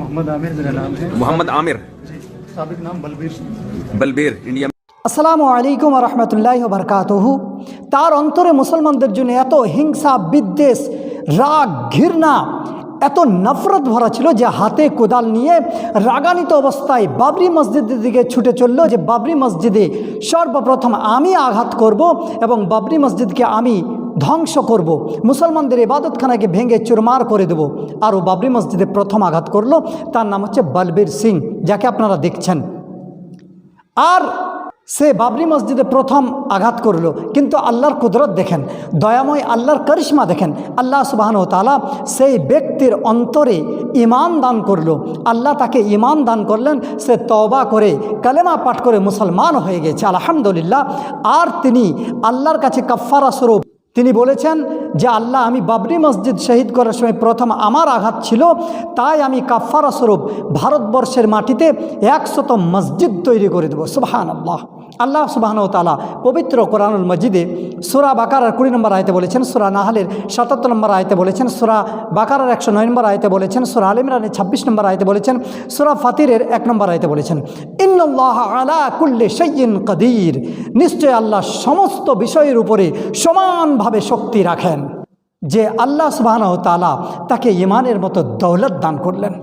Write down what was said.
मोहम्मद आमिर मेरा नाम है मोहम्मद आमिर जी सबक नाम बलबीर सिंह बलबीर इंडिया আসসালামু আলাইকুম রহমতুল্লাহ বরকাতহু তার অন্তরে মুসলমানদের জন্য এত হিংসা বিদ্বেষ রাগ ঘৃণা এত নফরত ভরা ছিল যে হাতে কোদাল নিয়ে রাগান্বিত অবস্থায় বাবরি মসজিদের দিকে ছুটে চলল যে বাবরি মসজিদে সর্বপ্রথম আমি আঘাত করব এবং বাবরি মসজিদকে আমি ধ্বংস করব। মুসলমানদের ইবাদতখানাকে ভেঙে চুরমার করে দেব। আর ও বাবরি মসজিদে প্রথম আঘাত করল, তার নাম হচ্ছে বলবীর সিং, যাকে আপনারা দেখছেন। আর সে বাবরি মসজিদে প্রথম আঘাত করল, কিন্তু আল্লাহর কুদরত দেখেন, দয়াময় আল্লাহর করিশ্মা দেখেন। আল্লাহ সুবাহন তালা সেই ব্যক্তির অন্তরে ইমান দান করল। আল্লাহ তাকে ইমান দান করলেন, সে তওবা করে, কালেমা পাঠ করে মুসলমান হয়ে গেছে, আলহামদুলিল্লাহ। আর তিনি আল্লাহর কাছে কাফারা স্বরূপ তিনি বলেছেন যে আল্লাহ আমি বাবরি মসজিদ শহীদ করার সময় প্রথম আমার আঘাত ছিল, তাই আমি কাফারা স্বরূপ ভারতবর্ষের মাটিতে একশত মসজিদ তৈরি করে দেবো। সুবাহান আল্লাহ আল্লাহ সুবাহন তালা পবিত্র কোরআনুল মসজিদে সুরা বাকারার কুড়ি নম্বর আয়তে বলেছেন, সুরা নাহালের সাতাত্তর নম্বর আয়তে বলেছেন, সুরা বাকারার একশো নয় নম্বর আয়তে বলেছেন, সুরা আলিমরানের ছাব্বিশ নম্বর আয়তে বলেছেন, সুরা ফাতিরের এক নম্বর আয়তে বলেছেন। ইন্নআল্লাহ আলা কুল্লে সৈয়িন কদির। নিশ্চয় আল্লাহ সমস্ত বিষয়ের উপরে সমানভাবে শক্তি রাখেন। যে আল্লাহ সুবাহানা তালা তাকে ইমানের মতো দৌলত দান করলেন।